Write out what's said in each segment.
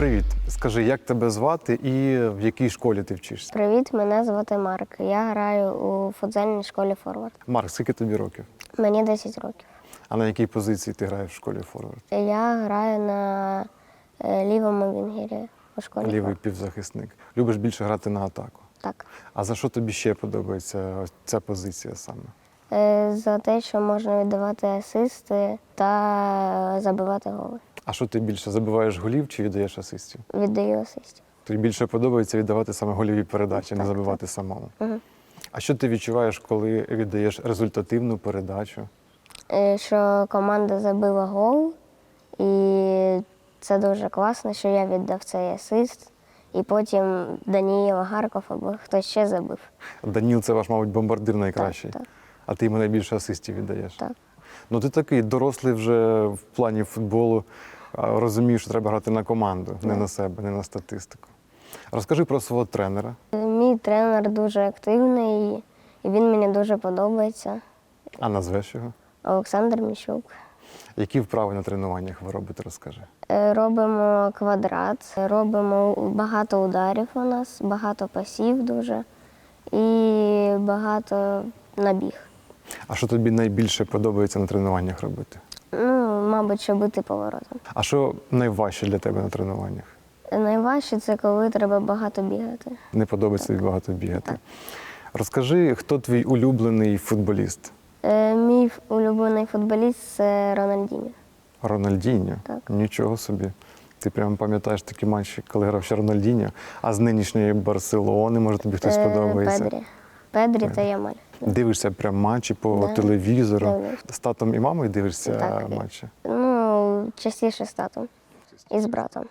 Розкажи, як тебе звати і в якій школі ти вчишся? Привіт, мене звати Марк. Я граю у футзальній школі Форвард. Марк, скільки тобі років? Мені 10 років. А на якій позиції ти граєш в школі Форвард? Я граю на е, лівому вінгері у школі. Лівий Форвард. півзахисник. Любиш більше грати на атаку. Так. А за що тобі ще подобається ця позиція саме? Е, За те, що можна віддавати асисти та забивати голи. А що ти більше забиваєш голів чи віддаєш асистів? Віддаю асистів. Тобі більше подобається віддавати саме гольові передачі, не Так, забивати самому. Мгм. А що ти відчуваєш, коли віддаєш результативну передачу? Е, Що команда забила гол, і це дуже класно, що я віддав цей асист, і потім Даніїл Гарков або хтось ще забив. Даніл це ваш, мабуть, бомбардир найкращий. так. А ти йому найбільше асистів віддаєш. Так. Ну ти такий дорослий вже в плані футболу, розумієш, що треба грати на команду, не на себе, не на статистику. Розкажи про свого тренера. Мій тренер дуже активний, і він мені дуже подобається. А назвеш його? Олександр Міщук. Які вправи на тренуваннях ви робите, розкажи. Е, Робимо квадрат, робимо багато ударів у нас, багато пасів дуже і багато набіг. А що тобі найбільше подобається на тренуваннях робити? Ну, мабуть, що бити поворотом. А що найважче для тебе на тренуваннях? Найважче це коли треба багато бігати. Не подобається тобі багато бігати. Розкажи, хто твій улюблений футболіст? Е, Мій улюблений футболіст це Рональдінho. Рональдіньо? Так. Нічого собі. Ти прямо пам'ятаєш такі матчі, коли грав ще Рональдіньо, а з нинішньої Барселони, може, тобі хтось Е, подобається. Педрі. Педрі та Ямаль. Дивишся прям матчі по Да. телевізору. Дивлюсь. З татом і мамою дивишся Так. матчі. Ну, частіше з татом і з братом.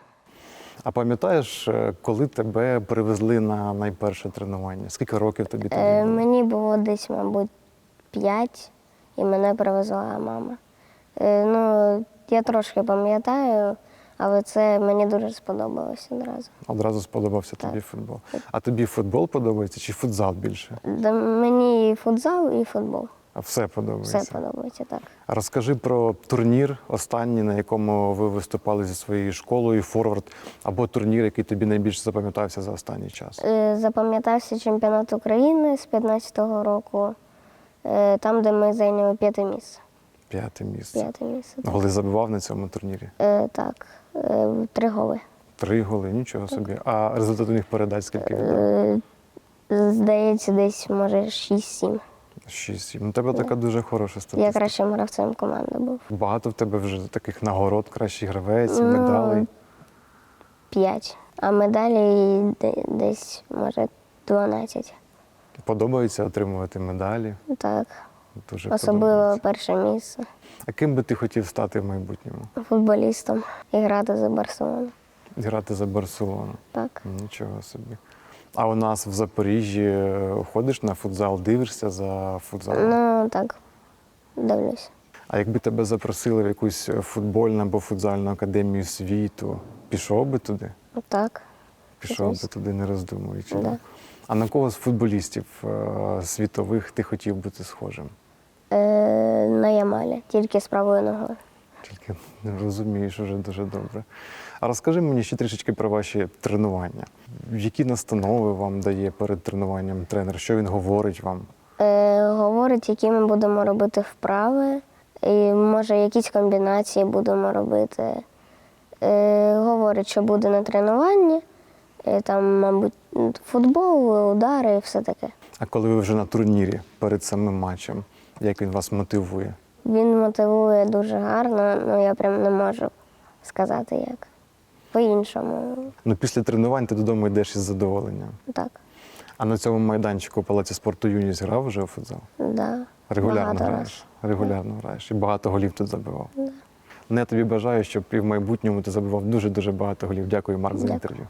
А пам'ятаєш, е, коли тебе привезли на найперше тренування? Скільки років тобі тоді Е, мені було десь, мабуть, п'ять, і мене привезла мама. Е, ну, я трошки пам'ятаю, але це мені дуже сподобалось одразу. Одразу сподобався тобі футбол. А тобі футбол подобається чи футзал більше? Да, мені і футзал, і футбол. А все подобається. Все подобається так. Розкажи про турнір останній, на якому ви виступали зі своєю школою Форвард, або турнір, який тобі найбільше запам'ятався за останній час. Е, запам'ятався чемпіонат України з 15-го року, е, там, де ми зайняли п'яте місце. П'яте місце. П'яте місце. Так, Голи забивав на цьому турнірі. е, так. Е, три голи. Три голи, нічого собі. А результативних передач скільки віддав? Е, здається, десь може 6-7. Шість. Ну, у тебе така дуже хороша Я статистика. кращим гравцем команди був. Багато в тебе вже таких нагород, кращий гравець, Ну, медалей. П'ять. А медалі десь, може, 12. Подобається отримувати медалі. Так. Дуже Особливо подобається. перше місце. А ким би ти хотів стати в майбутньому? Футболістом і грати за Барселону. Грати за Барселону. Так. Нічого собі. А у нас в Запоріжжі е, ходиш на футзал, дивишся за футзалом. Ну так, дивлюсь. А якби тебе запросили в якусь футбольну або футзальну академію світу, пішов би туди? Так. Пішов би туди, не роздумуючи. Да. А на кого з футболістів е, світових ти хотів бути схожим? Е, на Ямалі, тільки з правою ногою. Тільки розумієш уже дуже добре. А розкажи мені ще трішечки про ваші тренування. Які настанови вам дає перед тренуванням тренер? Що він говорить вам? Е, говорить, які ми будемо робити вправи, і може якісь комбінації будемо робити. Е, говорить, що буде на тренуванні, е, там, мабуть, футбол, удари і все таке. А коли ви вже на турнірі перед самим матчем, як він вас мотивує? Він мотивує дуже гарно, ну я прям не можу сказати як. По-іншому, Ну, після тренувань ти додому йдеш із задоволенням. так. А на цьому майданчику у Палаці спорту Юність грав вже у футзал? Да. Регулярно Багато граєш. раз. Регулярно граєш. І багато голів тут забивав. Ну, я тобі бажаю, щоб і в майбутньому ти забивав дуже-дуже багато голів. Дякую, Марк, за Дякую. інтерв'ю.